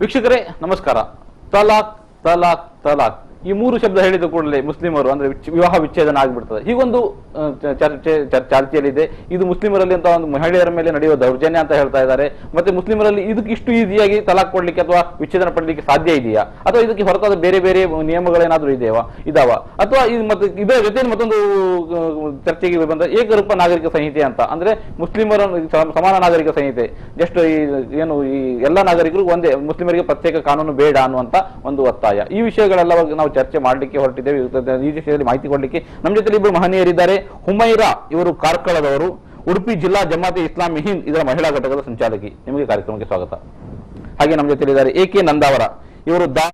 ವೀಕ್ಷಕರೇ ನಮಸ್ಕಾರ. ತಲಾಕ್ ತಲಾಕ್ ತಲಾಕ್ ಈ ಮೂರು ಶಬ್ದ ಹೇಳಿದ ಕೂಡಲೇ ಮುಸ್ಲಿಮರು, ಅಂದ್ರೆ ವಿವಾಹ ವಿಚ್ಛೇದನ ಆಗ್ಬಿಡ್ತದೆ. ಹೀಗೊಂದು ಚರ್ಚೆ ಚಾಲ್ತಿಯಲ್ಲಿದೆ. ಇದು ಮುಸ್ಲಿಮರಲ್ಲಿ ಅಂತ ಒಂದು ಮಹಿಳೆಯರ ಮೇಲೆ ನಡೆಯುವ ದೌರ್ಜನ್ಯ ಅಂತ ಹೇಳ್ತಾ ಇದ್ದಾರೆ. ಮತ್ತೆ ಮುಸ್ಲಿಮರಲ್ಲಿ ಇದಕ್ಕೆ ಇಷ್ಟು ಈಸಿಯಾಗಿ ತಲಾಖ್ ಕೊಡ್ಲಿಕ್ಕೆ ಅಥವಾ ವಿಚ್ಛೇದನ ಪಡಲಿಕ್ಕೆ ಸಾಧ್ಯ ಇದೆಯಾ? ಅಥವಾ ಇದಕ್ಕೆ ಹೊರತಾದ ಬೇರೆ ಬೇರೆ ನಿಯಮಗಳೇನಾದ್ರೂ ಇದೆಯಾ? ಇದಾವ? ಅಥವಾ ಇದು ಮತ್ತೆ, ಇದರ ಜೊತೆ ಮತ್ತೊಂದು ಚರ್ಚೆಗೆ ಬಂದ ಏಕರೂಪ ನಾಗರಿಕ ಸಂಹಿತೆ ಅಂತ. ಅಂದ್ರೆ ಮುಸ್ಲಿಮರ ಸಮಾನ ನಾಗರಿಕ ಸಂಹಿತೆ. ಜಸ್ಟ್ ಈ, ಏನು ಈ ಎಲ್ಲ ನಾಗರಿಕರು ಒಂದೇ, ಮುಸ್ಲಿಮರಿಗೆ ಪ್ರತ್ಯೇಕ ಕಾನೂನು ಬೇಡ ಅನ್ನುವಂತ ಒಂದು ಒತ್ತಾಯ. ಈ ವಿಷಯಗಳೆಲ್ಲ ನಾವು ಚರ್ಚೆ ಮಾಡಲಿಕ್ಕೆ ಹೊರಟಿದ್ದೇವೆ. ಇವತ್ತು ಈ ವಿಷಯದಲ್ಲಿ ಮಾಹಿತಿ ಕೊಡಲಿಕ್ಕೆ ನಮ್ಮ ಜೊತೆ ಇಬ್ಬರು ಮಹನೀಯರಿದ್ದಾರೆ. ಹುಮೈರಾ ಇವರು ಕಾರ್ಕಳದವರು ಉಡುಪಿ ಜಿಲ್ಲಾ ಜಮಾತೆ ಇಸ್ಲಾಂ ಹಿಂದ್ ಇದರ ಮಹಿಳಾ ಘಟಕದ ಸಂಚಾಲಕಿ. ನಿಮಗೆ ಕಾರ್ಯಕ್ರಮಕ್ಕೆ ಸ್ವಾಗತ. ಹಾಗೆ ನಮ್ಮ ಜೊತೆ ಇದ್ದಾರೆ ಎ ಕೆ ನಂದಾವರ. ಇವರು ದಾ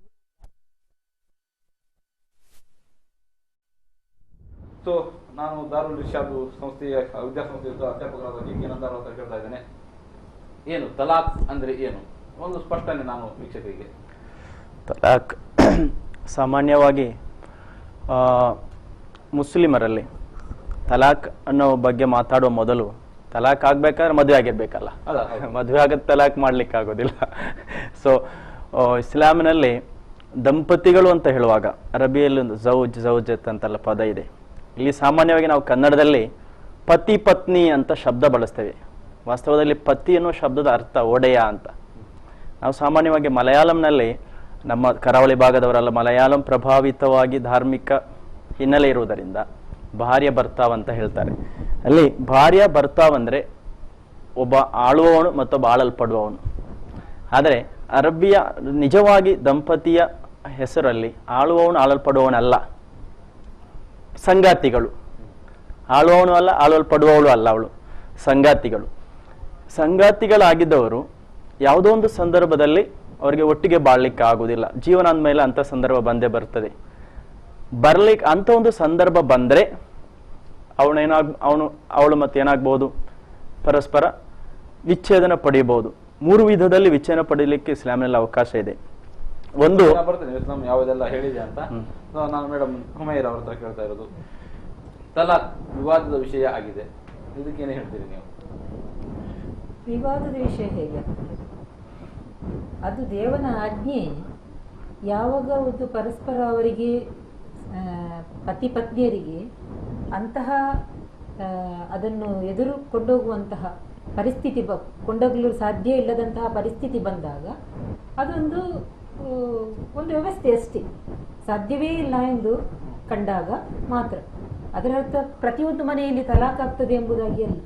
ಸೊ ನಾನು ದಾರುಲ್ ಇರ್ಷಾದ್ ಸಂಸ್ಥೆಯ ವಿದ್ಯಾಸಂಸ್ಥೆಯ ಅಧ್ಯಾಪಕರಾದ ಎ ಕೆ ನಂದಾವರ ಅಂತ ಕೇಳ್ತಾ ಇದ್ದೇನೆ. ಏನು ತಲಾಖ್ ಅಂದ್ರೆ ಏನು? ಒಂದು ಸ್ಪಷ್ಟನೆ ನಾನು ವೀಕ್ಷಕರಿಗೆ. ತಲಾಕ್ ಸಾಮಾನ್ಯವಾಗಿ ಮುಸ್ಲಿಮರಲ್ಲಿ ತಲಾಕ್ ಅನ್ನೋ ಬಗ್ಗೆ ಮಾತಾಡುವ ಮೊದಲು ತಲಾಕ್ ಆಗ್ಬೇಕಾದ್ರೆ ಮದುವೆ ಆಗಿರ್ಬೇಕಲ್ಲ. ಮದುವೆ ಆಗದ ತಲಾಕ್ ಮಾಡ್ಲಿಕ್ಕೆ ಆಗೋದಿಲ್ಲ. ಸೊ ಇಸ್ಲಾಮಿನಲ್ಲಿ ದಂಪತಿಗಳು ಅಂತ ಹೇಳುವಾಗ ಅರಬಿಯಲ್ಲಿ ಒಂದು ಜೌಜ್ ಜೌಜತ್ ಅಂತೆಲ್ಲ ಪದ ಇದೆ. ಇಲ್ಲಿ ಸಾಮಾನ್ಯವಾಗಿ ನಾವು ಕನ್ನಡದಲ್ಲಿ ಪತಿ ಪತ್ನಿ ಅಂತ ಶಬ್ದ ಬಳಸ್ತೇವೆ. ವಾಸ್ತವದಲ್ಲಿ ಪತಿ ಅನ್ನೋ ಶಬ್ದದ ಅರ್ಥ ಒಡೆಯ ಅಂತ. ನಾವು ಸಾಮಾನ್ಯವಾಗಿ ಮಲಯಾಳಂನಲ್ಲಿ ನಮ್ಮ ಕರಾವಳಿ ಭಾಗದವರೆಲ್ಲ, ಮಲಯಾಳಂ ಪ್ರಭಾವಿತವಾಗಿ ಧಾರ್ಮಿಕ ಹಿನ್ನೆಲೆ ಇರುವುದರಿಂದ ಭಾರ್ಯ ಬರ್ತಾವ್ ಅಂತ ಹೇಳ್ತಾರೆ. ಅಲ್ಲಿ ಭಾರ್ಯ ಬರ್ತಾವ್ ಅಂದ್ರೆ ಒಬ್ಬ ಆಳುವವನು ಮತ್ತೊಬ್ಬ ಆಳಲ್ಪಡುವವನು. ಆದರೆ ಅರಬ್ಬಿಯ ನಿಜವಾಗಿ ದಂಪತಿಯ ಹೆಸರಲ್ಲಿ ಆಳುವವನು ಆಳಲ್ಪಡುವವನಲ್ಲ. ಸಂಗಾತಿಗಳು. ಆಳುವವನು ಅಲ್ಲ, ಆಳಲ್ಪಡುವವಳು ಅಲ್ಲ ಅವಳು. ಸಂಗಾತಿಗಳು. ಸಂಗಾತಿಗಳಾಗಿದ್ದವರು ಯಾವುದೋ ಒಂದು ಸಂದರ್ಭದಲ್ಲಿ ಅವರಿಗೆ ಒಟ್ಟಿಗೆ ಬಾಳ್ಲಿಕ್ಕೆ ಆಗುದಿಲ್ಲ ಜೀವನ ಅಂದಮೇಲೆ ಅಂತ ಸಂದರ್ಭ ಬಂದೇ ಬರ್ತದೆ. ಬರ್ಲಿಕ್ಕೆ ಅಂತ ಒಂದು ಸಂದರ್ಭ ಬಂದ್ರೆ ಅವನೇನಾಗ್ ಅವನು ಅವಳು ಮತ್ತೆ ಏನಾಗ್ಬೋದು ಪರಸ್ಪರ ವಿಚ್ಛೇದನ ಪಡೆಯಬಹುದು ಮೂರು ವಿಧದಲ್ಲಿ ವಿಚ್ಛೇದನ ಪಡೆಯಲಿಕ್ಕೆ ಇಸ್ಲಾಮಿನಲ್ಲಿ ಅವಕಾಶ ಇದೆ. ಒಂದು ಯಾವುದೆಲ್ಲ ಹೇಳಿದೆ ಅಂತ. ನಾನು ಮೇಡಮ್ ಹುಮೈರ್ ಅವ್ರ ಹತ್ರ ಕೇಳ್ತಾ ಇರೋದು. ತಲಾಕ್ ವಿವಾದದ ವಿಷಯ ಆಗಿದೆ. ಇದಕ್ಕೇನು ಹೇಳ್ತೀರಿ ನೀವು? ವಿವಾದದ ವಿಷಯ ಹೇಗೆ? ಅದು ದೇವನ ಆಜ್ಞೆ. ಯಾವಾಗ ಒಂದು ಪರಸ್ಪರ ಅವರಿಗೆ ಪತಿ ಪತ್ನಿಯರಿಗೆ ಅಂತಹ ಅದನ್ನು ಎದುರು ಕೊಂಡೋಗುವಂತಹ ಪರಿಸ್ಥಿತಿ ಬ, ಕೊಂಡೋಗಲು ಸಾಧ್ಯ ಇಲ್ಲದಂತಹ ಪರಿಸ್ಥಿತಿ ಬಂದಾಗ ಅದೊಂದು ಒಂದು ವ್ಯವಸ್ಥೆ ಅಷ್ಟೇ. ಸಾಧ್ಯವೇ ಇಲ್ಲ ಎಂದು ಕಂಡಾಗ ಮಾತ್ರ. ಅದರರ್ಥ ಪ್ರತಿಯೊಂದು ಮನೆಯಲ್ಲಿ ತಲಾಖ್ ಆಗ್ತದೆ ಎಂಬುದಾಗಿ ಅಲ್ಲ.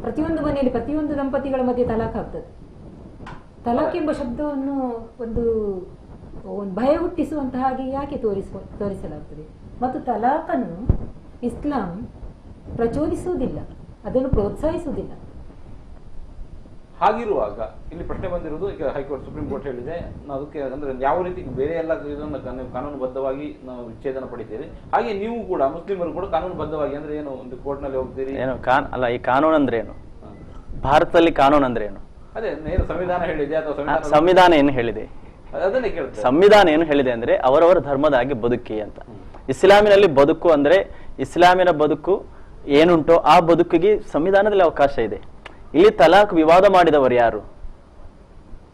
ಪ್ರತಿಯೊಂದು ಮನೆಯಲ್ಲಿ ಪ್ರತಿಯೊಂದು ದಂಪತಿಗಳ ಮಧ್ಯೆ ತಲಾಖ್ ಆಗ್ತದೆ. ತಲಾಕ್ ಎಂಬ ಶಬ್ದವನ್ನು ಒಂದು ಒಂದು ಭಯ ಹುಟ್ಟಿಸುವಂತಹ ಹಾಗೆ ಯಾಕೆ ತೋರಿಸುವ ತೋರಿಸಲಾಗ್ತದೆ? ಮತ್ತು ತಲಾಕನ್ನು ಇಸ್ಲಾಂ ಪ್ರಚೋದಿಸುವುದಿಲ್ಲ ಅದನ್ನು ಪ್ರೋತ್ಸಾಹಿಸುವುದಿಲ್ಲ. ಹಾಗಿರುವಾಗ ಇಲ್ಲಿ ಪ್ರಶ್ನೆ ಬಂದಿರುವುದು ಈಗ ಹೈಕೋರ್ಟ್ ಸುಪ್ರೀಂ ಕೋರ್ಟ್ ಹೇಳಿದೆ ನಾವು ಅದಕ್ಕೆ ಅಂದ್ರೆ ಯಾವ ರೀತಿ ಬೇರೆ ಎಲ್ಲ ಇದನ್ನು ಕಾನೂ- ಕಾನೂನುಬದ್ಧವಾಗಿ ನಾವು ವಿಚ್ಛೇದನ ಪಡಿತೀರಿ ಹಾಗೆ ನೀವು ಕೂಡ ಮುಸ್ಲಿಮರು ಕೂಡ ಕಾನೂನುಬದ್ಧವಾಗಿ ಅಂದ್ರೆ ಏನು ಒಂದು ಕೋರ್ಟ್ನಲ್ಲಿ ಹೋಗ್ತೀರಿ? ಏನು ಕಾನ್ ಅಲ್ಲ ಈ ಕಾನೂನು ಅಂದ್ರೆ ಏನು ಭಾರತದಲ್ಲಿ ಕಾನೂನು ಅಂದ್ರೆ ಏನು? ಅದೇ ಸಂವಿಧಾನ ಹೇಳಿದೆ ಅಥವಾ ಸಂವಿಧಾನ ಸಂವಿಧಾನ ಏನು ಹೇಳಿದೆ? ಸಂವಿಧಾನ ಏನು ಹೇಳಿದೆ ಅಂದ್ರೆ ಅವರವರ ಧರ್ಮದ ಹಾಗೆ ಬದುಕಿ ಅಂತ. ಇಸ್ಲಾಮಿನಲ್ಲಿ ಬದುಕು ಅಂದ್ರೆ ಇಸ್ಲಾಮಿನ ಬದುಕು ಏನುಂಟೋ ಆ ಬದುಕಿಗೆ ಸಂವಿಧಾನದಲ್ಲಿ ಅವಕಾಶ ಇದೆ. ಇಲ್ಲಿ ತಲಾಕ್ ವಿವಾದ ಮಾಡಿದವರು ಯಾರು?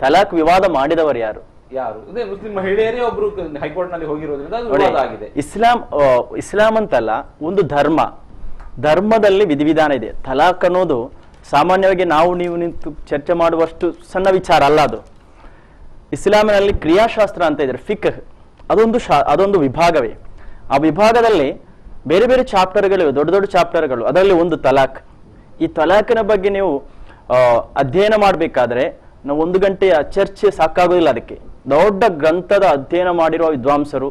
ತಲಾಕ್ ವಿವಾದ ಮಾಡಿದವರು ಯಾರು? ಯಾರು? ಮುಸ್ಲಿಂ ಮಹಿಳೆಯರೇ ಒಬ್ರು ಹೈಕೋರ್ಟ್ನಲ್ಲಿ ಹೋಗಿರೋದ್ರಿಂದ ಅದು ನೋಡಿ, ಆಗಿದೆ. ಇಸ್ಲಾಂ ಇಸ್ಲಾಂ ಅಂತಲ್ಲ ಒಂದು ಧರ್ಮ. ಧರ್ಮದಲ್ಲಿ ವಿಧಿವಿಧಾನ ಇದೆ. ತಲಾಕ್ ಅನ್ನೋದು ಸಾಮಾನ್ಯವಾಗಿ ನಾವು ನೀವು ನಿಂತು ಚರ್ಚೆ ಮಾಡುವಷ್ಟು ಸಣ್ಣ ವಿಚಾರ ಅಲ್ಲ ಅದು. ಇಸ್ಲಾಮಿನಲ್ಲಿ ಕ್ರಿಯಾಶಾಸ್ತ್ರ ಅಂತ ಇದ್ರೆ ಫಿಕ್ ಅದೊಂದು ಶಾ ಅದೊಂದು ವಿಭಾಗವೇ. ಆ ವಿಭಾಗದಲ್ಲಿ ಬೇರೆ ಬೇರೆ ಚಾಪ್ಟರ್ಗಳಿವೆ ದೊಡ್ಡ ದೊಡ್ಡ ಚಾಪ್ಟರ್ಗಳು. ಅದರಲ್ಲಿ ಒಂದು ತಲಾಕ್ ಈ ತಲಾಖಿನ ಬಗ್ಗೆ ನೀವು ಅಧ್ಯಯನ ಮಾಡಬೇಕಾದ್ರೆ ನಾವು ಒಂದು ಗಂಟೆಯ ಚರ್ಚೆ ಸಾಕಾಗೋದಿಲ್ಲ ಅದಕ್ಕೆ. ದೊಡ್ಡ ಗ್ರಂಥದ ಅಧ್ಯಯನ ಮಾಡಿರುವ ವಿದ್ವಾಂಸರು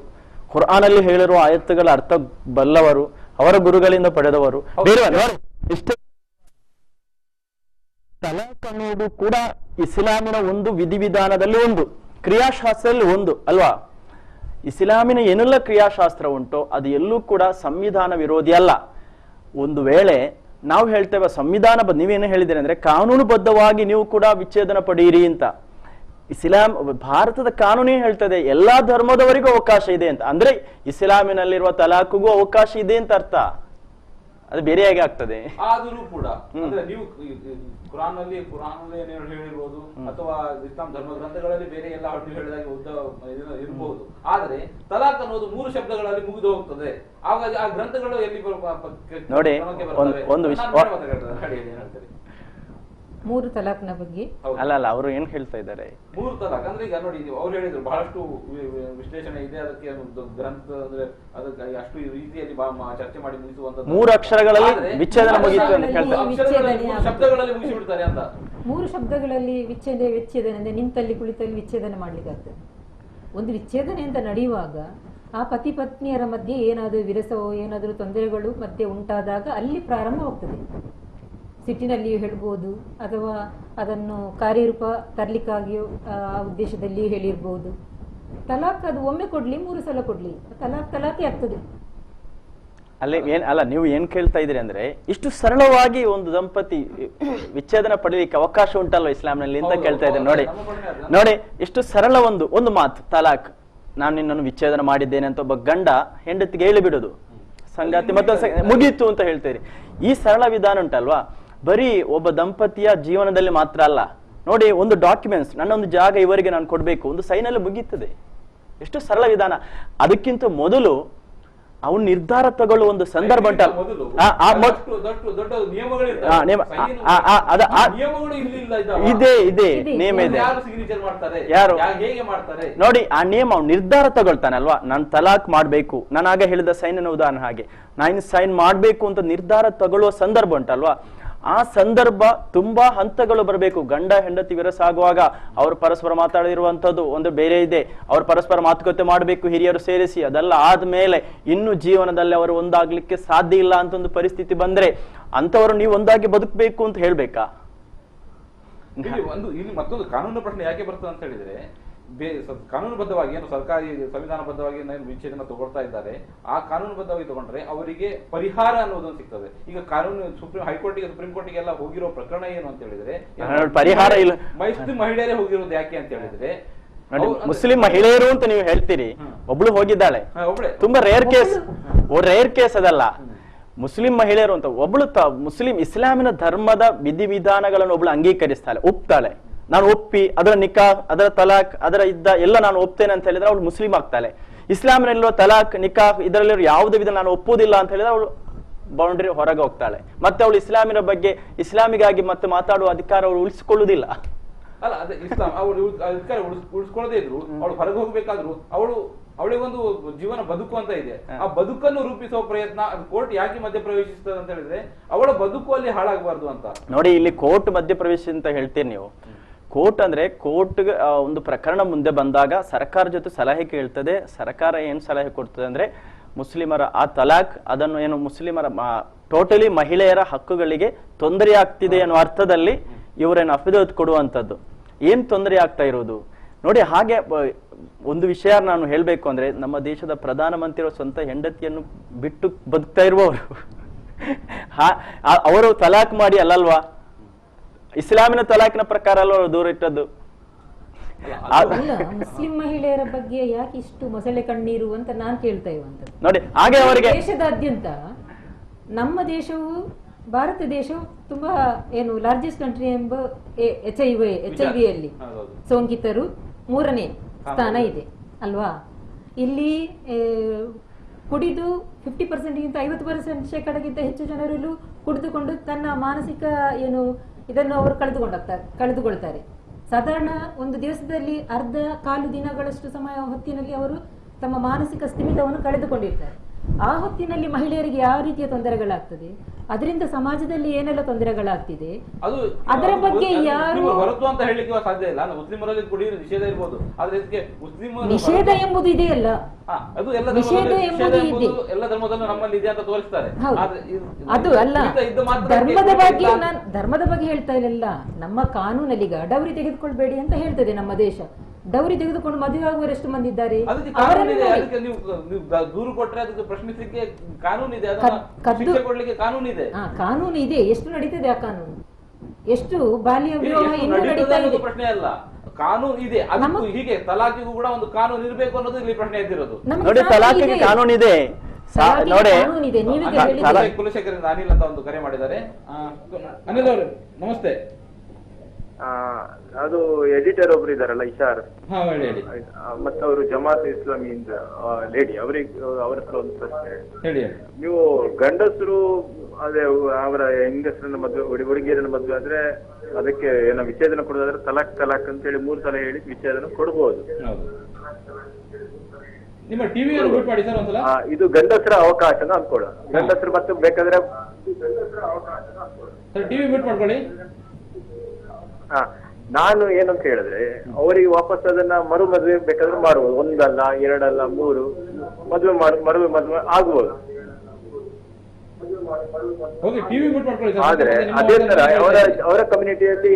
ಕುರ್ಆನಲ್ಲಿ ಹೇಳಿರುವ ಆಯತ್ತುಗಳ ಅರ್ಥ ಬಲ್ಲವರು ಅವರ ಗುರುಗಳಿಂದ ಪಡೆದವರು. ಇಷ್ಟೇ ತಲಾಕ್ ಅನ್ನೋದು ಕೂಡ ಇಸ್ಲಾಮಿನ ಒಂದು ವಿಧಿವಿಧಾನದಲ್ಲಿ ಒಂದು, ಕ್ರಿಯಾಶಾಸ್ತ್ರದಲ್ಲಿ ಒಂದು ಅಲ್ವಾ? ಇಸ್ಲಾಮಿನ ಏನೆಲ್ಲ ಕ್ರಿಯಾಶಾಸ್ತ್ರ ಉಂಟೋ ಅದು ಎಲ್ಲೂ ಕೂಡ ಸಂವಿಧಾನ ವಿರೋಧಿ ಅಲ್ಲ. ಒಂದು ವೇಳೆ ನಾವು ಹೇಳ್ತೇವೆ ಸಂವಿಧಾನ ನೀವೇನು ಹೇಳಿದ್ದೀರಿ ಅಂದ್ರೆ ಕಾನೂನುಬದ್ಧವಾಗಿ ನೀವು ಕೂಡ ವಿಚ್ಛೇದನ ಪಡೆಯಿರಿ ಅಂತ. ಇಸ್ಲಾಂ, ಭಾರತದ ಕಾನೂನೇ ಹೇಳ್ತದೆ, ಎಲ್ಲಾ ಧರ್ಮದವರಿಗೂ ಅವಕಾಶ ಇದೆ ಅಂತ. ಅಂದ್ರೆ ಇಸ್ಲಾಮಿನಲ್ಲಿರುವ ತಲಾಖಿಗೂ ಅವಕಾಶ ಇದೆ ಅಂತ ಅರ್ಥ. ಅದು ಬೇರೆಯಾಗಿ ಆಗ್ತದೆ? ಆದರೂ ಕೂಡ ಅಂದ್ರೆ ನೀವು ಕುರಾನ್ ಅಲ್ಲಿ ಕುರಾನ್ ಅಲ್ಲಿ ಹೇಳಿರ್ಬೋದು ಅಥವಾ ಇಸ್ಲಾಂ ಧರ್ಮ ಗ್ರಂಥಗಳಲ್ಲಿ ಬೇರೆ ಎಲ್ಲ ಹೊಟ್ಟು ಹೇಳಿದಾಗ ಉದ್ದ ಇರಬಹುದು ಆದ್ರೆ ತಲಾಕ್ ಅನ್ನೋದು ಮೂರು ಶಬ್ದಗಳಲ್ಲಿ ಮುಗಿದು ಹೋಗ್ತದೆ. ಆವಾಗ ಆ ಗ್ರಂಥಗಳು ಎಲ್ಲಿ ನೋಡಿ, ಒಂದು- ಬರ್ತವೆ? ಮೂರು ತಲಾಕ್ನ ಬಗ್ಗೆ. ಅಲ್ಲ ಅಲ್ಲ ಅವರು ಏನ್ ಹೇಳ್ತಾ ಇದ್ದಾರೆ? ಮೂರು ತಲಾಕ್ ಅಂದ್ರೆ ಈಗ ನೋಡಿ ಅವ್ರು ಹೇಳಿದ್ರು ಬಹಳಷ್ಟು ವಿಶ್ಲೇಷಣೆ ಇದೆ ಅದಕ್ಕೆ ಒಂದು ಗ್ರಂಥ ಅಂದ್ರೆ ಅದಕ್ಕೆ ಅಷ್ಟು ರೀತಿಯಲ್ಲಿ ಬಾ- ಚರ್ಚೆ ಮಾಡಿ ಮುಗಿಸುವಂತ ಮೂರು ಅಕ್ಷರಗಳಲ್ಲಿ ವಿಚ್ಛೇದನ ಮೂರು ಅಂತ ಹೇಳ್ತಾರೆ. ಶಬ್ದಗಳಲ್ಲಿ ಮುಗಿಸಿ ಬಿಡ್ತಾರೆ ಅಂತ. ಮೂರು ಶಬ್ದಗಳಲ್ಲಿ ವಿಚ್ಛೇದ ವಿಚ್ಛೇದನ ಅಂದ್ರೆ ನಿಂತಲ್ಲಿ ಕುಳಿತಲ್ಲಿ ವಿಚ್ಛೇದನ ಮಾಡ್ಲಿಕ್ಕೆ ಒಂದು ವಿಚ್ಛೇದನೆ ಅಂತ ನಡೆಯುವಾಗ ಆ ಪತಿ ಪತ್ನಿಯರ ಮಧ್ಯೆ ಏನಾದರೂ ವಿರಸವೋ ಏನಾದರೂ ತೊಂದರೆಗಳು ಮಧ್ಯೆ ಉಂಟಾದಾಗ ಅಲ್ಲಿ ಪ್ರಾರಂಭವಾಗ್ತದೆ. ಸಿಟ್ಟಿನಲ್ಲಿಯೂ ಹೇಳ್ಬೋದು ಅಥವಾ ಅದನ್ನು ಕಾರ್ಯರೂಪ ತರಲಿಕ್ಕಾಗಿಯೂ ಆ ಉದ್ದೇಶದಲ್ಲಿಯೂ ಹೇಳಿರ್ಬೋದು. ತಲಾಖ್ ಅದು ಒಮ್ಮೆ ಕೊಡ್ಲಿ ಮೂರು ಸಲ ಕೊಡ್ಲಿ. ತಲಾಕ್ ತಲಾಖೆ ಆಗ್ತದೆ. ಅಲ್ಲಿ ಏನ್ ಅಲ್ಲ ನೀವು ಏನ್ ಕೇಳ್ತಾ ಇದ್ರಿ ಅಂದ್ರೆ ಇಷ್ಟು ಸರಳವಾಗಿ ಒಂದು ದಂಪತಿ ವಿಚ್ಛೇದನ ಪಡೆಯಲಿಕ್ಕೆ ಅವಕಾಶ ಉಂಟಲ್ವ ಇಸ್ಲಾಂನಲ್ಲಿ ಅಂತ ಕೇಳ್ತಾ ಇದ್ದೇನೆ. ನೋಡಿ. ನೋಡಿ ಇಷ್ಟು ಸರಳ ಒಂದು ಒಂದು ಮಾತು ತಲಾಕ್ ನಾನು ನಿನ್ನನ್ನು ವಿಚ್ಛೇದನ ಮಾಡಿದ್ದೇನೆ ಅಂತ ಒಬ್ಬ ಗಂಡ ಹೆಂಡತಿಗೆ ಹೇಳಿ ಬಿಡುದು ಸಂಗಾತಿ ಮತ್ತೊಂದು ಮುಗೀತು ಅಂತ ಹೇಳ್ತೀರಿ ಈ ಸರಳ ವಿಧಾನ ಉಂಟಲ್ವಾ? ಬರೀ ಒಬ್ಬ ದಂಪತಿಯ ಜೀವನದಲ್ಲಿ ಮಾತ್ರ ಅಲ್ಲ. ನೋಡಿ ಒಂದು ಡಾಕ್ಯುಮೆಂಟ್ಸ್ ನನ್ನ ಒಂದು ಜಾಗ ಇವರಿಗೆ ನಾನು ಕೊಡಬೇಕು. ಒಂದು ಸೈನಲ್ಲಿ ಮುಗೀತದೆ. ಎಷ್ಟು ಸರಳ ವಿಧಾನ. ಅದಕ್ಕಿಂತ ಮೊದಲು ಅವನು ನಿರ್ಧಾರ ತಗೊಳ್ಳುವ ಒಂದು ಸಂದರ್ಭ ಉಂಟಲ್ಲ. ಮೊದಲು. ಆ, ಆ ದೊಡ್ಡ ದೊಡ್ಡ ನಿಯಮಗಳಿರ್ತವೆ. ಆ, ಆ, ಆ, ಅದ- ನಿಯಮಗಳು ಇಲ್ಲಿ ಇಲ್ಲ ಇದೆ ಇದೆ. ನೇಮ ಇದೆ. ಯಾರು ಸಿಗ್ನೇಚರ್ ಮಾಡ್ತಾರೆ? ಯಾರು? ಹೇಗೆ ಮಾಡ್ತಾರೆ? ನೋಡಿ ಆ ನಿಯಮ ಅವ್ನು ನಿರ್ಧಾರ ತಗೊಳ್ತಾನಲ್ವಾ ನಾನು ತಲಾಕ್ ಮಾಡ್ಬೇಕು. ನಾನು ಆಗ ಹೇಳಿದ ಅನ್ನೋ ಉದಾಹರಣೆ ಹಾಗೆ. ನಾನು ಸೈನ್ ಮಾಡ್ಬೇಕು ಅಂತ ನಿರ್ಧಾರ ತಗೊಳ್ಳುವ ಸಂದರ್ಭ ಉಂಟಲ್ವಾ? ಆ ಸಂದರ್ಭ ತುಂಬಾ ಹಂತಗಳು ಬರಬೇಕು. ಗಂಡ, ಹೆಂಡತಿ ವಿರಸ ಆಗುವಾಗ ಅವರು ಪರಸ್ಪರ ಮಾತಾಡಿರುವಂತದ್ದು ಒಂದು ಬೇರೆ ಇದೆ. ಅವರು ಪರಸ್ಪರ ಮಾತುಕತೆ ಮಾಡಬೇಕು, ಹಿರಿಯರು ಸೇರಿಸಿ, ಅದೆಲ್ಲ ಆದ್ಮೇಲೆ ಇನ್ನು ಜೀವನದಲ್ಲಿ ಅವರು ಒಂದಾಗ್ಲಿಕ್ಕೆ ಸಾಧ್ಯ ಇಲ್ಲ ಅಂತ ಒಂದು ಪರಿಸ್ಥಿತಿ ಬಂದ್ರೆ ಅಂತವರು ನೀವು ಒಂದಾಗಿ ಬದುಕಬೇಕು ಅಂತ ಹೇಳ್ಬೇಕಾ? ಒಂದು, ಇಲ್ಲಿ ಮತ್ತೊಂದು ಕಾನೂನು ಪ್ರಶ್ನೆ ಯಾಕೆ ಬರ್ತದೆ ಅಂತ ಹೇಳಿದ್ರೆ ಕಾನೂನುಬದ್ಧವಾಗಿ ಏನು ಸರ್ಕಾರಿ ಸಂವಿಧಾನಬದ್ಧವಾಗಿ ಏನು ವಿಚ್ಛೇದನ ತಗೊಳ್ತಾ ಇದ್ದಾರೆ ಆ ಕಾನೂನುಬದ್ಧವಾಗಿ ತಗೊಂಡ್ರೆ ಅವರಿಗೆ ಪರಿಹಾರ ಅನ್ನೋದೊಂದು ಸಿಗ್ತದೆ. ಈಗ ಕಾನೂನು ಸುಪ್ರೀಂ ಹೈಕೋರ್ಟಿಗೆ ಸುಪ್ರೀಂ ಕೋರ್ಟಿಗೆಲ್ಲ ಹೋಗಿರೋ ಪ್ರಕರಣ ಏನು ಅಂತ ಹೇಳಿದ್ರೆ ಪರಿಹಾರ ಇಲ್ಲ. ಮೈಸೂರು ಮಹಿಳೆಯರೇ ಹೋಗಿರೋದು ಯಾಕೆ ಅಂತ ಹೇಳಿದ್ರೆ ಮುಸ್ಲಿಂ ಮಹಿಳೆಯರು ಅಂತ ನೀವು ಹೇಳ್ತೀರಿ ಒಬ್ಳು ಹೋಗಿದ್ದಾಳೆ. ತುಂಬಾ ರೇರ್ ಕೇಸ್ ರೇರ್ ಕೇಸ್ ಅದಲ್ಲ. ಮುಸ್ಲಿಂ ಮಹಿಳೆಯರು ಅಂತ ಒಬ್ಳು ಮುಸ್ಲಿಂ ಇಸ್ಲಾಮಿನ ಧರ್ಮದ ವಿಧಿವಿಧಾನಗಳನ್ನು ಒಬ್ಳು ಅಂಗೀಕರಿಸ್ತಾಳೆ ಒಪ್ತಾಳೆ. ನಾನು ಒಪ್ಪಿ ಅದರ ನಿಕಾ ಅದರ ತಲಾಖ್ ಅದರ ಇದ್ದ ಎಲ್ಲ ನಾನು ಒಪ್ತೇನೆ ಅಂತ ಹೇಳಿದ್ರೆ ಅವಳು ಮುಸ್ಲಿಂ ಆಗ್ತಾಳೆ. ಇಸ್ಲಾಂನಲ್ಲಿರೋ ತಲಾಖ್ ನಿಕಾ ಇದರಲ್ಲಿರೋ ಯಾವುದೇ ವಿಧ ನಾನು ಒಪ್ಪುವುದಿಲ್ಲ ಅಂತ ಹೇಳಿದ್ರೆ ಅವಳು ಬೌಂಡ್ರಿ ಹೊರಗೆ ಹೋಗ್ತಾಳೆ. ಮತ್ತೆ ಅವಳು ಇಸ್ಲಾಮಿನ ಬಗ್ಗೆ ಇಸ್ಲಾಮಿಗಾಗಿ ಮತ್ತೆ ಮಾತಾಡುವ ಅಧಿಕಾರ ಅವಳು ಉಳಿಸಿಕೊಳ್ಳುವುದಿಲ್ಲ. ಅಲ್ಲ ಅದೇ ಇಸ್ಲಾಂ ಅವಳು ಅಧಿಕಾರ ಉಳಿಸ್ಕೊಳ್ಳದೇ ಇದ್ರು ಅವಳು ಹೊರಗೆ ಹೋಗ್ಬೇಕಾದ್ರು ಅವಳು ಅವಳಿಗೊಂದು ಜೀವನ ಬದುಕು ಅಂತ ಇದೆ. ಆ ಬದುಕನ್ನು ರೂಪಿಸುವ ಪ್ರಯತ್ನ ಅದು ಕೋರ್ಟ್ ಯಾಕೆ ಮಧ್ಯ ಪ್ರವೇಶಿಸ್ತದೆ ಅಂತ ಹೇಳಿದ್ರೆ ಅವಳ ಬದುಕು ಅಲ್ಲಿ ಹಾಳಾಗಬಾರ್ದು ಅಂತ. ನೋಡಿ ಇಲ್ಲಿ ಕೋರ್ಟ್ ಮಧ್ಯ ಪ್ರವೇಶ ಅಂತ ಹೇಳ್ತೀರಿ ನೀವು. ಕೋರ್ಟ್ ಅಂದ್ರೆ ಕೋರ್ಟ್ ಒಂದು ಪ್ರಕರಣ ಮುಂದೆ ಬಂದಾಗ ಸರ್ಕಾರ ಜೊತೆ ಸಲಹೆ ಕೇಳ್ತದೆ. ಸರ್ಕಾರ ಏನ್ ಸಲಹೆ ಕೊಡ್ತದೆ ಅಂದ್ರೆ ಮುಸ್ಲಿಮರ ಆ ತಲಾಖ್ ಅದನ್ನು ಏನು ಮುಸ್ಲಿಮರ ಟೋಟಲಿ ಮಹಿಳೆಯರ ಹಕ್ಕುಗಳಿಗೆ ತೊಂದರೆ ಆಗ್ತಿದೆ ಅನ್ನೋ ಅರ್ಥದಲ್ಲಿ ಇವರೇನು ಅಫಿದತ್ ಕೊಡುವಂಥದ್ದು. ಏನ್ ತೊಂದರೆ ಆಗ್ತಾ ಇರೋದು? ನೋಡಿ ಹಾಗೆ ಒಂದು ವಿಷಯ ನಾನು ಹೇಳ್ಬೇಕು ಅಂದ್ರೆ ನಮ್ಮ ದೇಶದ ಪ್ರಧಾನಮಂತ್ರಿಯವರು ಸ್ವಂತ ಹೆಂಡತಿಯನ್ನು ಬಿಟ್ಟು ಬದುಕ್ತಾ ಇರುವವರು. ಅವರು ತಲಾಖ್ ಮಾಡಿ ಅಲ್ಲಲ್ವಾ? ಇಸ್ಲಾಮಿನ ತಲಾಖಿನ ಪ್ರಕಾರ ಅಲ್ಲ ದೂರ ಇಟ್ಟದ್ದು? ಆ- ಮುಸ್ಲಿಂ ಮಹಿಳೆಯರ ಬಗ್ಗೆ ಯಾಕೆ ಇಷ್ಟು ಮೊಸಳೆ ಕಣ್ಣೀರು ಅಂತ ನಾನ್ ಕೇಳ್ತಾ ಇರುವಂತದ್ದು ನೋಡಿ ಹಾಗೆ ಅವರಿಗೆ ದೇಶದಾದ್ಯಂತ ನಮ್ಮ ದೇಶವು ಭಾರತ ದೇಶವು ತುಂಬಾ ಏನು ಲಾರ್ಜೆಸ್ಟ್ ಕಂಟ್ರಿ ಎಂಬ H I V H I ವಿಯಲ್ಲಿ. ಸೋಂಕಿತರು ಮೂರನೇ ಸ್ಥಾನ ಇದೆ ಅಲ್ವಾ? ಇಲ್ಲಿ ಕುಡಿದು ಫಿಫ್ಟಿ ಪರ್ಸೆಂಟ್ಗಿಂತ ಐವತ್ತು ಪರ್ಸೆಂಟ್ ಶೇಕಡಗಿಂತ ಹೆಚ್ಚು ಜನರಲ್ಲೂ ಕುಡಿದುಕೊಂಡು ತನ್ನ ಮಾನಸಿಕ ಏನು ಇದನ್ನು ಅವರು ಕಳೆದುಕೊಂಡೋಗ್ತಾರೆ ಕಳೆದುಕೊಳ್ತಾರೆ. ಸಾಧಾರಣ ಒಂದು ದಿವಸದಲ್ಲಿ ಅರ್ಧ ಕಾಲು ದಿನಗಳಷ್ಟು ಸಮಯ ಹೊತ್ತಿನಲ್ಲಿ ಅವರು ತಮ್ಮ ಮಾನಸಿಕ ಸ್ಥಿಮಿತವನ್ನು ಕಳೆದುಕೊಂಡಿರ್ತಾರೆ. ಆ ಹೊತ್ತಿನಲ್ಲಿ ಮಹಿಳೆಯರಿಗೆ ಯಾವ ರೀತಿಯ ತೊಂದರೆಗಳಾಗ್ತದೆ? ಅದರಿಂದ ಸಮಾಜದಲ್ಲಿ ಏನೆಲ್ಲ ತೊಂದರೆಗಳಾಗ್ತಿದೆ? ಅದು ಅದರ ಬಗ್ಗೆ ಯಾರು- ಹೊರತು ಅಂತ ಹೇಳಲಿಕ್ಕೆ ಸಾಧ್ಯ ಇಲ್ಲ. ಮುಸ್ಲಿಮರಲ್ಲಿ ಕುಡಿಯುವ ನಿಷೇಧ ಇರ್ಬೋದು. ಆದ್ರೆ ಇದಕ್ಕೆ ಮುಸ್ಲಿಮ ನಿಷೇಧ ಎಂಬುದು ಇದೆಯಲ್ಲ. ಅದು ಎಲ್ಲ ನಿಷೇಧ ಎಂಬುದು ಇದೆ. ಎಲ್ಲ ಧರ್ಮದಲ್ಲೂ ನಮ್ಮಲ್ಲಿ ಇದೆ ಅಂತ ತೋರಿಸ್ತಾರೆ. ಅದು ಅಲ್ಲ. ಧರ್ಮದ ಬಗ್ಗೆ ನಾನು ಧರ್ಮದ ಬಗ್ಗೆ ಹೇಳ್ತಾ ಇಲ್ಲ ನಮ್ಮ ಕಾನೂನಲ್ಲಿ ಈಗ ತೆಗೆದುಕೊಳ್ಬೇಡಿ ಅಂತ ಹೇಳ್ತದೆ ನಮ್ಮ ದೇಶ. ಡೌರಿ ತೆಗೆದುಕೊಂಡು ಮದುವೆ ಆಗುವರೆಷ್ಟು ಮಂದಿ ಇದ್ದಾರೆ? ದೂರು ಕೊಟ್ರೆ ಅದಕ್ಕೆ ಪ್ರಶ್ನಿಸಲಿಕ್ಕೆ ಕಾನೂನು ಇದೆ. ಕದ್ದು- ಶಿಕ್ಷೆ ಕೊಡ್ಲಿಕ್ಕೆ ಕಾನೂನು ಇದೆ. ಆ, ಕಾನೂನು ಇದೆ. ಎಷ್ಟು ನಡೀತದೆ ಆ ಕಾನೂನು? ಎಷ್ಟು ಬಾಲ್ಯ ವಿವಾಹ ಎಷ್ಟು ಇನ್ನೂ ನಡೀತಾ ಇದೆ? ಪ್ರಶ್ನೆ ಅಲ್ಲ. ಕಾನೂನು ಇದೆ. ಅದಕ್ಕೂ ಹೀಗೆ ತಲಾಕಿಗೂ ಕೂಡ ಒಂದು ಕಾನೂನು ಇರಬೇಕು ಅನ್ನೋದು ಇಲ್ಲಿ ಪ್ರಶ್ನೆ ಎದ್ದಿರೋದು. ನೋಡಿ ಕಾನೂನು ತಲಾಖಿಗೆ ಇದೆ. ಕಾನೂನು ಇದೆ. ನೋಡಿ. ಕುಲಶೇಖರಿಂದ ಅನಿಲ್ ಅಂತ ಒಂದು ಕರೆ ಮಾಡಿದ್ದಾರೆ. ಅನಿಲ್ ಅವರು ನಮಸ್ತೆ. ಅದು ಎಡಿಟರ್ ಒಬ್ರು ಇದಾರಲ್ಲ ಇಶಾರ್. ಹಾ ಹೇಳಿ ಹೇಳಿ ಆ, ಮತ್ತೆ ಅವರು ಜಮಾತ್ ಇಸ್ಲಾಮಿಯಿಂದ ಲೇಡಿ ಅವ್ರಿಗೆ ಅವ್ರ ಹತ್ರ ಒಂದು ಪ್ರಶ್ನೆ ಹೇಳಿ. ಹೇಳಿ ನೀವು ಗಂಡಸರು ಅದೇ ಅವರ ಹೆಂಗಸರನ್ನ ಮದ್ವೆ ಹುಡಿ ಹುಡುಗಿಯರನ್ನ ಮದ್ವೆ ಆದ್ರೆ ಅದಕ್ಕೆ ಏನೋ ವಿಚ್ಛೇದನ ಕೊಡೋದಾದ್ರೆ ತಲಾಖ್ ತಲಾಖ್ ಅಂತ ಹೇಳಿ ಮೂರು ಸಲ ಹೇಳಿ ವಿಚ್ಛೇದನ ಕೊಡ್ಬೋದು. ನಿಮ್ಮ ಟಿವಿ ಮ್ಯೂಟ್ ಮಾಡಿ ಸರ್ ಒಂದ್ಸಲ? ಇದು ಗಂಡಸರ ಅವಕಾಶನ ಅನ್ಕೊಳ್ಳ ಗಂಡಸರು ಮತ್ತೆ ಬೇಕಾದ್ರೆ ಸರ್ ಟಿವಿ ಮ್ಯೂಟ್ ಮಾಡ್ಕೊಳ್ಳಿ. ಹಾ. ನಾನು ಏನಂತ ಹೇಳಿದ್ರೆ ಅವರಿಗೆ ವಾಪಸ್ ಅದನ್ನ ಮರು ಮದುವೆ ಬೇಕಾದ್ರೆ ಮಾಡ್ಬೋದು. ಒಂದಲ್ಲ ಎರಡಲ್ಲ ಮೂರು ಮದುವೆ ಮರುವೆ ಮದುವೆ ಮದುವೆ ಆಗ್ಬೋದು ಆದ್ರೆ ಅದೇ ತರ ಅವರ. ಅವರ ಕಮ್ಯುನಿಟಿಯಲ್ಲಿ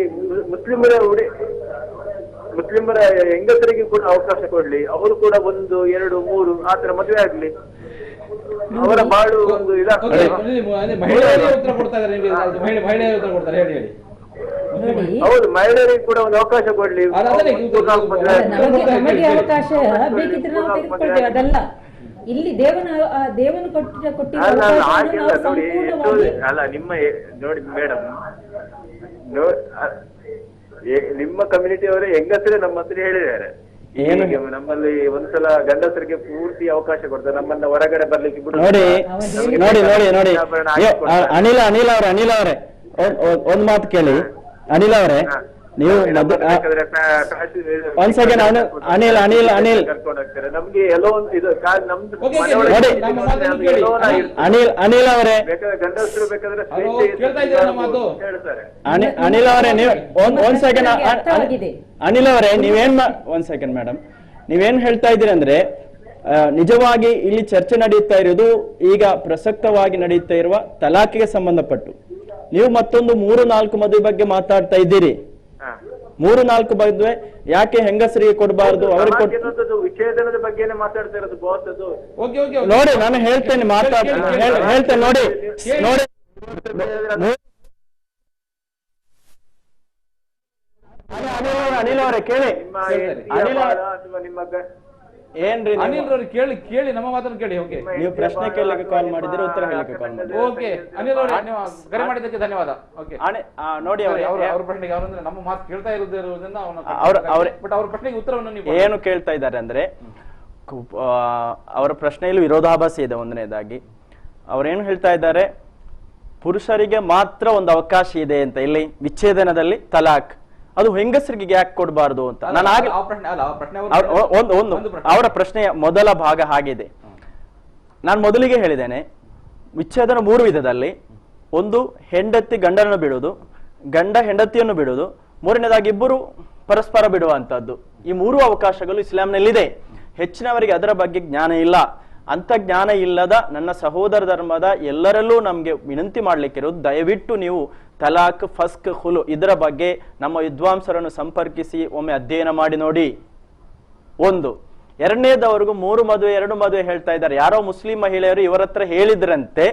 ಮುಸ್ಲಿಮರ ಉಡಿ ಮುಸ್ಲಿಮರ ಹೆಂಗಸರಿಗೆ ಕೂಡ ಅವಕಾಶ ಕೊಡ್ಲಿ. ಅವರು ಕೂಡ ಒಂದು ಎರಡು ಮೂರು ಆತರ ಮದುವೆ ಆಗ್ಲಿ. ಅವರ ಬಾಳು ಒಂದು ಇದಾಗ್ತದೆ ಮಹಿಳೆಯರೇ ಉತ್ತರ ಉತ್ತರ ಕೊಡ್ತಾರೆ. ಹೇಳಿ ಹೇಳಿ. ನೋಡಿ. ಹೌದು ಮಹಿಳೆಯರಿಗೆ ಕೂಡ ಒಂದು ಅವಕಾಶ ಕೊಡ್ಲಿ. ನಮಗೆ ನಮಗೆ ಅವಕಾಶ ಬೇಕಿದ್ರೆ ನಾವು ತೆಗೆದುಕೊಳ್ತೇವೆ ಅದಲ್ಲ. ಇಲ್ಲಿ ದೇವನ ದೇವನು ಕೊಟ್ಟಿರೋ ಅಲ್ಲ ನಿಮ್ಮ ನೋಡಿ ಮೇಡಮ್ ನಿಮ್ಮ ಕಮ್ಯುನಿಟಿ ಅವರೇ ಹೆಂಗಸರೇ ನಮ್ಮ ಹತ್ರ ಹೇಳಿದ್ದಾರೆ. ನಮ್ಮಲ್ಲಿ ಒಂದ್ಸಲ ಗಂಡಸರಿಗೆ ಪೂರ್ತಿ ಅವಕಾಶ ಕೊಡ್ತಾರೆ. ನಮ್ಮನ್ನ ಹೊರಗಡೆ ಬರ್ಲಿಕ್ಕೆ. ನೋಡಿ ನೋಡಿ ನೋಡಿ ನೋಡಿ. ಅನಿಲ ಅನಿಲ್ ಅವ್ರೆ ಅನಿಲ್ ಅವರೇ. ಒಂದ್ ಮಾತು ಕೇಳಿ. ಅನಿಲ್ ಅವರೇ ನೀವು ಒಂದ್ ಸೆಕೆಂಡ್ ಅನಿಲ್- ಅನಿಲ್, ಅನಿಲ್, ನೋಡಿ. ಅನಿಲ್. ಅನಿಲ್ ಅನಿಲ್ ಅವರೇ ಬೇಕಾದ್ರೆ ಗಂಡಸರು ಬೇಕಾದ್ರೆ ಹಲೋ, ಸ್ವೇಚ್ಛೆ ನಮ್ಮ ಮಾತು? ಹೇಳ್ತಾರೆ ಅನಿಲ್ ಅವರೇ ನೀವು ಒಂದ್ ಒಂದ್ ಸೆಕೆಂಡ್. ಅನಿಲ್ ಅವರೇ ನೀವೇನ್ ಒಂದ್ ಸೆಕೆಂಡ್ ಮೇಡಮ್ ನೀವೇನ್ ಹೇಳ್ತಾ ಇದ್ದೀರಿ ಅಂದ್ರೆ ಆ, ನಿಜವಾಗಿ ಇಲ್ಲಿ ಚರ್ಚೆ ನಡೆಯುತ್ತಾ ಇರೋದು ಈಗ ಪ್ರಸಕ್ತವಾಗಿ ನಡೆಯುತ್ತಾ ಇರುವ ತಲಾಖಿಗೆ ಸಂಬಂಧಪಟ್ಟು ನೀವು ಮತ್ತೊಂದು ಮೂರು ನಾಲ್ಕು ಮದುವೆ ಬಗ್ಗೆ ಮಾತಾಡ್ತಾ ಇದ್ದೀರಿ. ಮೂರು ನಾಲ್ಕು ಮದುವೆ ಯಾಕೆ ಹೆಂಗಸರಿಗೆ ಕೊಡಬಾರದು ಅವ್ರಿಗೆ ವಿಚ್ಛೇದನದ ಬಗ್ಗೆನೇ ಮಾತಾಡ್ತಾ ಇರೋದು. ನೋಡಿ ನಾನು ಹೇಳ್ತೇನೆ ಮಾತಾಡ್ ಕೇಳಿ, ಕೇಳಿ, ಹೇಳ್- ಕೇಳಿ. ಹೇಳ್ತೇನೆ ನೋಡಿ. ನೋಡಿ ಅನಿಲ್ ಅವರೇ, ಅನಿಲ್ ಅವರೇ ಕೇಳಿ ನಿಮ್ಮ ನಿಮ್ಮ ಏನ್ರಿ ನೀವು- ಅನಿಲ್ ರವ್ರು ಕೇಳಿ ಕೇಳಿ ನಮ್ಮ ಮಾತನ್ನು ಕೇಳಿ ಓಕೆ. ನೀವು ಪ್ರಶ್ನೆ ಕೇಳಲಿಕ್ಕೆ ಕಾಲ್ ಮಾಡಿದ್ರೆ ಉತ್ತರ ಹೇಳಲಿಕ್ಕೆ ಕಾಲ್ ಮಾಡಿ ಓಕೆ ಅನಿಲ್ ಅವರೇ ನೀವು ಕರೆ ಮಾಡಿದ್ದಕ್ಕೆ ಧನ್ಯವಾದ. ಓಕೆ. ಆ, ನೋಡಿ ಅವ್ರು. ಅವ್ರ ಅವ್ರ ಪ್ರಶ್ನೆಗೆ ಅವ್ರಂದ್ರೆ ನಮ್ಮ ಮಾತು ಕೇಳ್ತಾ ಇರೋದ್ರಿಂದ ಅವ್ರ- ಅವ್ರ- ಬಟ್ ಅವ್ರ ಪ್ರಶ್ನೆಗೆ ಉತ್ತರವನ್ನು ನೀವು ಏನು ಕೇಳ್ತಾ ಇದ್ದಾರೆ ಅಂದ್ರೆ ಆ, ಅವರ ಪ್ರಶ್ನೆಯಲ್ಲಿ ವಿರೋಧಾಭಾಸ ಇದೆ ಒಂದನೇದಾಗಿ. ಅವ್ರೇನು ಹೇಳ್ತಾ ಇದ್ದಾರೆ? ಪುರುಷರಿಗೆ ಮಾತ್ರ ಒಂದು ಅವಕಾಶ ಇದೆ ಅಂತ ಇಲ್ಲಿ ವಿಚ್ಛೇದನದಲ್ಲಿ ತಲಾಕ್ ಅದು ಹೆಂಗಸರಿಗೆ ಯಾಕೆ ಕೊಡಬಾರ್ದು ಅಂತ? ನಾನು ಒಂದು ಒಂದು. ಅವರ ಪ್ರಶ್ನೆಯ ಮೊದಲ ಭಾಗ ಹಾಗಿದೆ. ನಾನು ಮೊದಲಿಗೆ ಹೇಳಿದ್ದೇನೆ ವಿಚ್ಛೇದನ ಮೂರು ವಿಧದಲ್ಲಿ ಒಂದು ಹೆಂಡತಿ ಗಂಡನನ್ನು ಬಿಡುವುದು ಗಂಡ ಹೆಂಡತಿಯನ್ನು ಬಿಡುವುದು ಮೂರನೇದಾಗಿ ಇಬ್ಬರು ಪರಸ್ಪರ ಬಿಡುವಂತದ್ದು ಈ ಮೂರು ಅವಕಾಶಗಳು ಇಸ್ಲಾಂನಲ್ಲಿದೆ. ಹೆಚ್ಚಿನವರಿಗೆ ಅದರ ಬಗ್ಗೆ ಜ್ಞಾನ ಇಲ್ಲ. ಅಂತ ಜ್ಞಾನ ಇಲ್ಲದ ನನ್ನ ಸಹೋದರ ಧರ್ಮದ ಎಲ್ಲರಲ್ಲೂ ನಮಗೆ ವಿನಂತಿ ಮಾಡ್ಲಿಕ್ಕಿರೋದು ದಯವಿಟ್ಟು ನೀವು ತಲಾಕ್ ಫಸ್ಕ್, ಹುಲು ಇದರ ಬಗ್ಗೆ ನಮ್ಮ ವಿದ್ವಾಂಸರನ್ನು ಸಂಪರ್ಕಿಸಿ, ಒಮ್ಮೆ ಅಧ್ಯಯನ ಮಾಡಿ ನೋಡಿ. ಒಂದು, ಎರಡನೇದವರೆಗೂ ಮೂರು ಮದುವೆ, ಎರಡು ಮದುವೆ ಹೇಳ್ತಾ ಇದ್ದಾರೆ. ಯಾರೋ ಮುಸ್ಲಿಂ ಮಹಿಳೆಯರು ಇವರ ಹತ್ರ ಹೇಳಿದ್ರಂತೆ,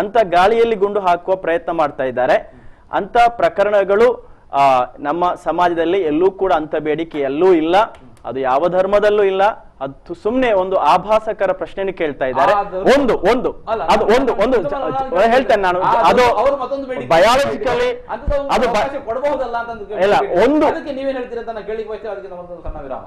ಅಂತ ಗಾಳಿಯಲ್ಲಿ ಗುಂಡು ಹಾಕುವ ಪ್ರಯತ್ನ ಮಾಡ್ತಾ ಇದ್ದಾರೆ. ಅಂತ ಪ್ರಕರಣಗಳು ನಮ್ಮ ಸಮಾಜದಲ್ಲಿ ಎಲ್ಲೂ ಕೂಡ ಅಂತ ಬೇಡಿಕೆ ಎಲ್ಲೂ ಇಲ್ಲ. ಅದು ಯಾವ ಧರ್ಮದಲ್ಲೂ ಇಲ್ಲ. ಅದು ಸುಮ್ನೆ ಒಂದು ಆಭಾಸಕರ ಪ್ರಶ್ನೆಯನ್ನು ಕೇಳ್ತಾ ಇದ್ದಾರೆ. ಒಂದು ಒಂದು ಅದು ಒಂದು ಒಂದು ಹೇಳ್ತೇನೆ ನಾನು. ಅದು- ಬಯಾಲಜಿಕಲಿ ಅದು ಕೊಡಬಹುದಲ್ಲ ಅಂತ ಇಲ್ಲ, ಒಂದು- ಅದಕ್ಕೆ ನೀವೇನ್ ಹೇಳ್ತೀರಾ ಅಂತ ಕೇಳಿ ಸಣ್ಣ ವಿರಾಮ.